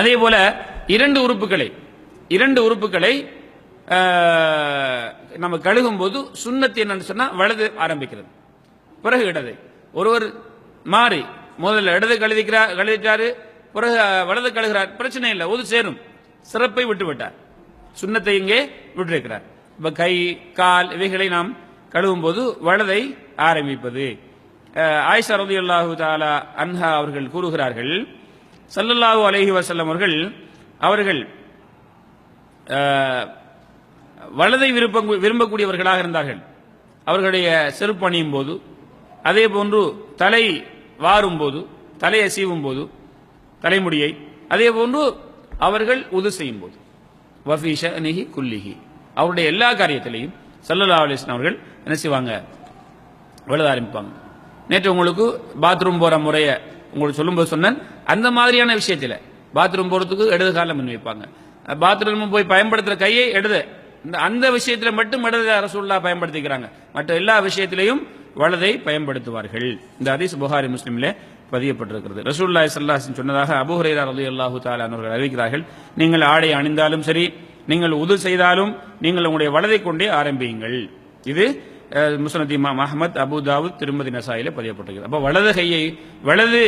அதே போல இரண்டு உறுப்புகளை இரண்டு உறுப்புகளை நம்ம கழுகும் போது சுண்ணத்து என்னன்னு சொன்னால் வலது ஆரம்பிக்கிறது. பிறகு இடது. ஒருவர் மாறி முதல்ல இடது கழுதிக்கிறார் கழுதிட்டாரு பிறகு வலது கழுகிறார். பிரச்சனை இல்லை ஒது சேரும். சிறப்பை விட்டு விட்டார் சுண்ணத்தை இங்கே விட்டிருக்கிறார். இப்போ கை கால் இவைகளை நாம் கழுவும் போது வலதை ஆரம்பிப்பது. ஆயிஷா ஆயிஷா ரலியல்லாஹு தாலா அன்ஹா அவர்கள் கூறுகிறார்கள் சல்லல்லாஹு அலஹி வசல்லம் அவர்கள் அவர்கள் வலதை விருப்ப விரும்பக்கூடியவர்களாக இருந்தார்கள். அவர்களுடைய செருப்பு அணியும் போது அதே போன்று தலை வாரும் போது தலையை சீவும் போது தலைமுடியை அதே போன்று அவர்கள் உது செய்யும் போது. வஃபீஷ நிஹி குல்லிஹி. அவருடைய எல்லா காரியத்திலையும் சல்லல்லா அலிஸ்லாம் அவர்கள் என்ன செய்வாங்க? எழுத ஆரம்பிப்பாங்க. நேற்று உங்களுக்கு பாத்ரூம் போகிற முறையை உங்களுக்கு சொல்லும்போது சொன்னேன். அந்த மாதிரியான விஷயத்தில் பாத்ரூம் போகிறதுக்கு இடது காலம் முன் வைப்பாங்க. பாத்ரூம் போய் பயன்படுத்துகிற கையை இடது. இந்த அந்த விஷயத்தில் மட்டும் இடது அரசுல்லா பயன்படுத்திக்கிறாங்க. மற்ற எல்லா விஷயத்திலையும் வலதை பயன்படுத்துவார்கள். இந்த ஹதீஸ் புகாரி முஸ்லீமில் பதியப்பட்டிருக்கிறது. ரசூல்லாய் சல்லாஹின் சொன்னதாக அபு ஹுரைரா ரலியல்லாஹு தஆலா அவர்கள் அறிவிக்கிறார்கள் நீங்கள் ஆடை அணிந்தாலும் சரி நீங்கள் உது செய்தாலும் நீங்கள் உங்களுடைய வலதை கொண்டே ஆரம்பியுங்கள். இது முசனத் இமாம் அஹமத் அபு தாவூத் திருமதி நசாயில பதியப்பட்டிருக்கிறது அப்ப வலது கையை வலது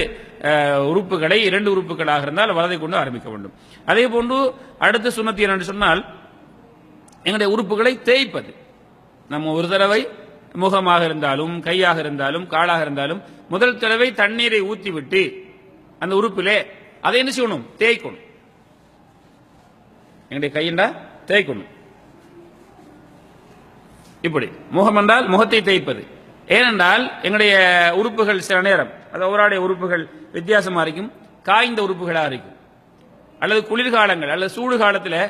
உறுப்புகளை இரண்டு உறுப்புகளாக இருந்தால் வலதை கொண்டு ஆரம்பிக்க வேண்டும். அதே போன்று அடுத்த சுண்ணத்தி என்று சொன்னால் எங்களுடைய உறுப்புகளை தேய்ப்பது. நம்ம ஒரு தடவை முகமாக இருந்தாலும் கையாக இருந்தாலும் காலாக இருந்தாலும் முதல் தடவை தண்ணீரை ஊற்றி விட்டு அந்த உறுப்பிலே அதை என்ன செய்யணும்? தேய்க்கணும். எங்களுடைய கையண்டா தேய்க்கணும். இப்படி. முகம் என்றால் முகத்தை தேய்ப்பது. ஏனென்றால் எங்களுடைய உறுப்புகள் சில நேரம் அது ஒவ்வொருடைய உறுப்புகள் வித்தியாசமாக இருக்கும் காய்ந்த உறுப்புகளாக இருக்கும். அல்லது குளிர்காலங்கள் அல்லது சூடு காலத்தில்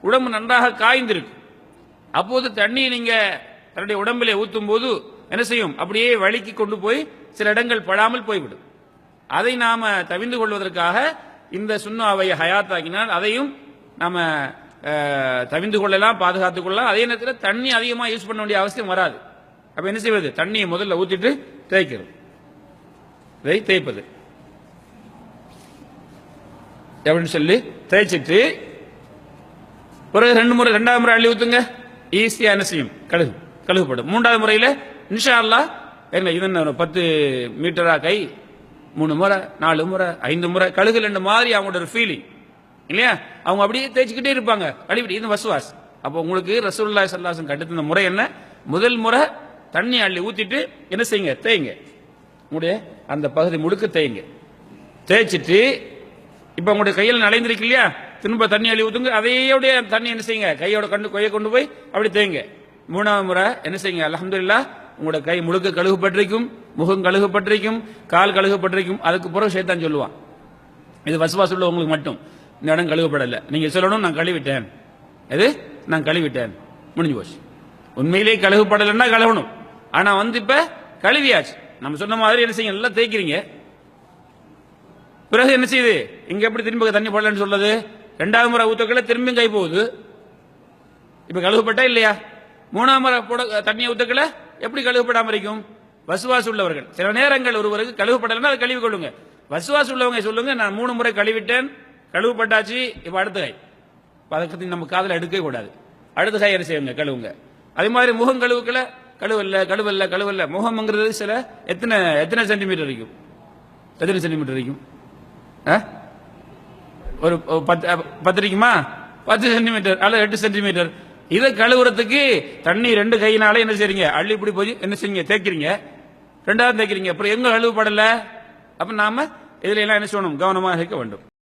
உடம்பு நன்றாக காய்ந்திருக்கும். அப்போது தண்ணி நீங்கள் தன்னுடைய உடம்பில் ஊற்றும் போது என்ன செய்யும்? அப்படியே வழுக்கி கொண்டு போய் சில இடங்கள் படாமல் போய்விடும். அதை நாம் தவிந்து கொள்வதற்காக இந்த சுண்ணாவை ஹயாத்தாக்கினால் அதையும் நாம் தவிந்து கொள்ளலாம் பாதுகாத்துக் கொள்ளலாம். அதே நேரத்தில் தண்ணி அதிகமாக யூஸ் பண்ண வேண்டிய அவசியம் வராது. அப்போ என்ன செய்வது? தண்ணியை முதல்ல ஊற்றிட்டு தேய்க்கிறது இதை தேய்ப்பது. அப்படின்னு சொல்லி? தேய்ச்சிட்டு பிறகு ரெண்டு முறை ரெண்டாவது முறை அள்ளி ஊத்துங்க. ஈஸியாக என்ன செய்யும்? கழுகு. கழுகுப்படும் மூன்றாவது முறையில் இன்ஷா அல்லாஹ் என்ன இது என்ன ஒரு பத்து மீட்டரா கை? மூணு முறை நாலு முறை ஐந்து முறை கழுகு ரெண்டு மாதிரி அவங்களோட ஒரு ஃபீலிங் இல்லையா? அவங்க அப்படியே தேய்ச்சிக்கிட்டே இருப்பாங்க. அடிப்படி இது வசுவாஸ். அப்போ உங்களுக்கு ரசூல்லா சல்லாசன் அலைஹி முறை என்ன? முதல் முறை தண்ணி அள்ளி ஊத்திட்டு என்ன செய்யுங்க? தேய்ங்க. உங்களுடைய அந்த பகுதி முழுக்க தேய்ங்க. தேய்ச்சிட்டு இப்ப உங்களுடைய கையில் நலைந்திருக்கு இல்லையா? திரும்ப தண்ணி அள்ளி ஊத்துங்க. அதையோடைய தண்ணி என்ன செய்யுங்க? கையோட கண்டு கையை கொண்டு போய் அப்படி தேய்ங்க. மூணாவது முறை என்ன செய்யுங்க? அலமதுல்லா உங்களோட கை முழுக்க கழுகுப்பட்டிருக்கும் முகம் கழுகுப்பட்டிருக்கும் கால் கழுகுப்பட்டிருக்கும். அதுக்கு பிறகு ஷைத்தான் சொல்லுவான். இது வசுவாஸ் உள்ள உங்களுக்கு மட்டும். இந்த இடம் கழுவப்படலை. நீங்க சொல்லணும் நான் கழுவிட்டேன். எது? நான் கழுவிட்டேன். முடிஞ்சு போச்சு. உண்மையிலேயே கழுவப்படலைன்னா கழுவணும். ஆனா வந்து இப்ப கழுவியாச்சு. நம்ம சொன்ன மாதிரி என்ன செய்யுங்க நல்லா தேய்க்கிறீங்க. பிறகு என்ன செய்யுது? இங்க எப்படி திரும்ப தண்ணி போடலன்னு சொல்றது? ரெண்டாவது முறை ஊத்தக்கல திரும்பியும் கை போகுது. இப்ப கழுவப்பட்டா இல்லையா? மூணாம் முறை போட தண்ணியை ஊத்தக்கல எப்படி கழுவப்படாம இருக்கும்? வசுவாசு உள்ளவர்கள். சில நேரங்கள் ஒருவருக்கு கழுவப்படலைன்னா அதை கழுவி கொள்ளுங்க. வசுவாசு உள்ளவங்க சொல்லுங்க நான் மூணு முறை கழுவிட்டேன். கழுவுப்பட்டாச்சு இப்போ அடுத்த கை. பதக்கத்தை நம்ம காதில் எடுக்கவே கூடாது. அடுத்த கை என்ன செய்யுங்க? கழுவுங்க. அதே மாதிரி முகம் கழுவுக்கல கழுவல்ல கழுவல்ல கழுவல்ல. முகம்ங்கிறது சில எத்தனை எத்தனை சென்டிமீட்டர் இருக்கும் எத்தனை சென்டிமீட்டர் இருக்கும் ஆ? ஒரு பத்து அ, பத்து இருக்குமா பத்து சென்டிமீட்டர் அல்லது எட்டு சென்டிமீட்டர் இதை கழுவுறதுக்கு தண்ணி ரெண்டு கையினால என்ன செய்றீங்க? அள்ளி இப்படி போய் என்ன செய்யுங்க தேய்க்கிறீங்க. ரெண்டாவது தேய்க்கிறீங்க. அப்புறம் எங்க கழுவுப்படல? அப்ப நாம இதுல எல்லாம் என்ன செய்யணும்? கவனமாக இருக்க வேண்டும்.